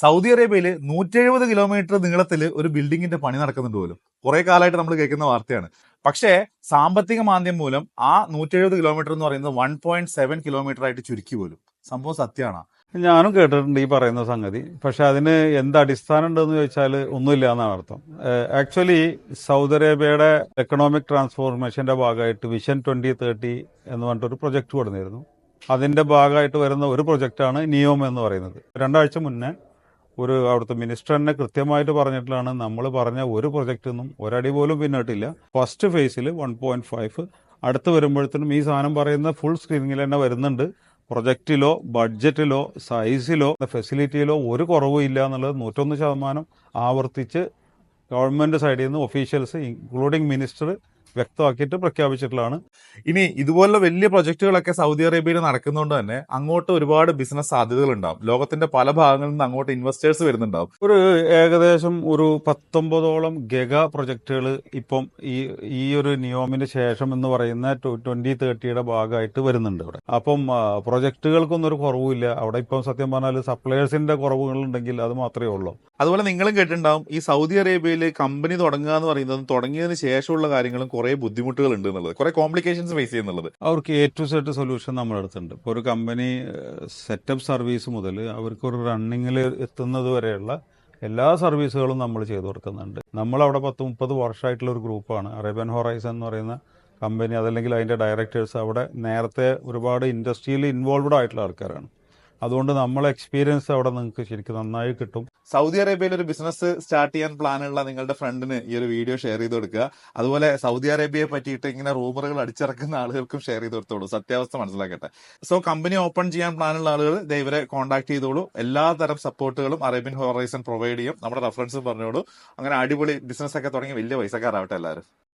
Saudi അറേബ്യയിൽ നൂറ്റി എഴുപത് കിലോമീറ്റർ നീളത്തിൽ ഒരു ബിൽഡിങ്ങിന്റെ പണി നടക്കുന്നുണ്ട് പോലും. കുറെ കാലമായിട്ട് നമ്മൾ കേൾക്കുന്ന വാർത്തയാണ്. പക്ഷേ സാമ്പത്തിക മാന്ദ്യം മൂലം ആ നൂറ്റി എഴുപത് കിലോമീറ്റർ എന്ന് പറയുന്നത് വൺ പോയിന്റ് സെവൻ കിലോമീറ്റർ ആയിട്ട് ചുരുക്കി പോലും. സംഭവം സത്യമാണ്? ഞാനും കേട്ടിട്ടുണ്ട് ഈ പറയുന്ന സംഗതി. പക്ഷെ അതിന് എന്ത് അടിസ്ഥാനം ഉണ്ടെന്ന് ചോദിച്ചാൽ ഒന്നുമില്ല എന്നാണ് അർത്ഥം. ആക്ച്വലി സൗദി അറേബ്യയുടെ എക്കണോമിക് ട്രാൻസ്ഫോർമേഷന്റെ ഭാഗമായിട്ട് വിഷൻ ട്വന്റി തേർട്ടി എന്ന് പറഞ്ഞിട്ടൊരു പ്രൊജക്ട് കൊടുന്നിരുന്നു അതിന്റെ ഭാഗമായിട്ട് വരുന്ന ഒരു പ്രൊജക്റ്റാണ് നിയോം എന്ന് പറയുന്നത്. രണ്ടാഴ്ച മുന്നേ ഒരു അവിടുത്തെ മിനിസ്റ്റർ തന്നെ കൃത്യമായിട്ട് പറഞ്ഞിട്ടാണ് നമ്മൾ പറഞ്ഞ ഒരു പ്രൊജക്റ്റൊന്നും ഒരടി പോലും പിന്നിട്ടില്ല. ഫസ്റ്റ് ഫേസിൽ വൺ പോയിന്റ് ഫൈവ് അടുത്ത് വരുമ്പോഴത്തേനും ഈ സാധനം പറയുന്ന ഫുൾ സ്ക്രീനിങ്ങിൽ തന്നെ വരുന്നുണ്ട്. പ്രൊജക്റ്റിലോ ബഡ്ജറ്റിലോ സൈസിലോ ഫെസിലിറ്റിയിലോ ഒരു കുറവും ഇല്ല എന്നുള്ളത് നൂറ്റൊന്ന് ശതമാനം ആവർത്തിച്ച് ഗവൺമെന്റ് സൈഡിൽ നിന്ന് ഒഫീഷ്യൽസ് ഇൻക്ലൂഡിംഗ് മിനിസ്റ്റർ വ്യക്തമാക്കിയിട്ട് പ്രഖ്യാപിച്ചിട്ടുള്ളതാണ്. ഇനി ഇതുപോലുള്ള വലിയ പ്രൊജക്ടുകളൊക്കെ സൗദി അറേബ്യയിൽ നടക്കുന്നതുകൊണ്ട് തന്നെ അങ്ങോട്ട് ഒരുപാട് ബിസിനസ് സാധ്യതകൾ ഉണ്ടാവും ലോകത്തിന്റെ പല ഭാഗങ്ങളിൽ നിന്ന് അങ്ങോട്ട് ഇൻവെസ്റ്റേഴ്സ് വരുന്നുണ്ടാവും. ഒരു ഏകദേശം ഒരു പത്തൊമ്പതോളം ഗഗ പ്രൊജക്റ്റുകൾ ഇപ്പം ഈ ഈ ഒരു നിയോമിന് ശേഷം എന്ന് പറയുന്ന ട്വന്റി തേർട്ടിയുടെ ഭാഗമായിട്ട് വരുന്നുണ്ട് ഇവിടെ. അപ്പം പ്രൊജക്ടുകൾക്കൊന്നും പ്രൊജക്റ്റുകൾക്കൊന്നും ഒരു കുറവുമില്ല. അവിടെ ഇപ്പം സത്യം പറഞ്ഞാൽ സപ്ലയേഴ്സിന്റെ കുറവുകളുണ്ടെങ്കിൽ അത് മാത്രമേ ഉള്ളൂ. അതുപോലെ നിങ്ങളും കേട്ടിട്ടുണ്ടാവും ഈ സൗദി അറേബ്യയിൽ കമ്പനി തുടങ്ങുക എന്ന് പറയുന്നത് തുടങ്ങിയതിന് ശേഷമുള്ള കാര്യങ്ങളും കുറെ ബുദ്ധിമുട്ടുകൾ ഉണ്ട് എന്നുള്ളത് കുറെ കോംപ്ലിക്കേഷൻസ് ഫേസ് ചെയ്യുന്നുള്ളത് അവർക്ക് എ ടു സെറ്റ് സൊല്യൂഷൻ നമ്മുടെ അടുത്തുണ്ട്. ഇപ്പോൾ ഒരു കമ്പനി സെറ്റപ്പ് സർവീസ് മുതൽ അവർക്ക് ഒരു റണ്ണിങ്ങിൽ എത്തുന്നത് വരെയുള്ള എല്ലാ സർവീസുകളും നമ്മൾ ചെയ്തു കൊടുക്കുന്നുണ്ട്. നമ്മളവിടെ പത്ത് മുപ്പത് വർഷമായിട്ടുള്ള ഒരു ഗ്രൂപ്പാണ്. അറേബ്യൻ ഹൊറൈസൺ എന്ന് പറയുന്ന കമ്പനി അതല്ലെങ്കിൽ അതിന്റെ ഡയറക്ടേഴ്സ് അവിടെ നേരത്തെ ഒരുപാട് ഇൻഡസ്ട്രിയിൽ ഇൻവോൾവ്ഡ് ആയിട്ടുള്ള ആൾക്കാരാണ്. അതുകൊണ്ട് നമ്മളെ എക്സ്പീരിയൻസ് അവിടെ നിങ്ങൾക്ക് ശരിക്കും നന്നായി കിട്ടും. സൗദി അറേബ്യയിൽ ഒരു ബിസിനസ് സ്റ്റാർട്ട് ചെയ്യാൻ പ്ലാനുള്ള നിങ്ങളുടെ ഫ്രണ്ടിന് ഈ ഒരു വീഡിയോ ഷെയർ ചെയ്ത് കൊടുക്കുക. അതുപോലെ സൗദി അറേബ്യയെ പറ്റിയിട്ട് ഇങ്ങനെ റൂമറുകൾ അടിച്ചിറക്കുന്ന ആളുകൾക്കും ഷെയർ ചെയ്ത് കൊടുത്തോളൂ. സത്യാവസ്ഥ മനസ്സിലാക്കട്ടെ. സോ കമ്പനി ഓപ്പൺ ചെയ്യാൻ പ്ലാനുള്ള ആളുകൾ ഇവരെ കോൺടാക്ട് ചെയ്തോളൂ. എല്ലാ തരം സപ്പോർട്ടുകളും അറേബ്യൻ ഹോറൈസൺ പ്രൊവൈഡ് ചെയ്യും. നമ്മുടെ റെഫറൻസും പറഞ്ഞോളൂ. അങ്ങനെ അടിപൊളി ബിസിനസ് ഒക്കെ തുടങ്ങി വലിയ പൈസക്കാരാവട്ടെ എല്ലാവരും.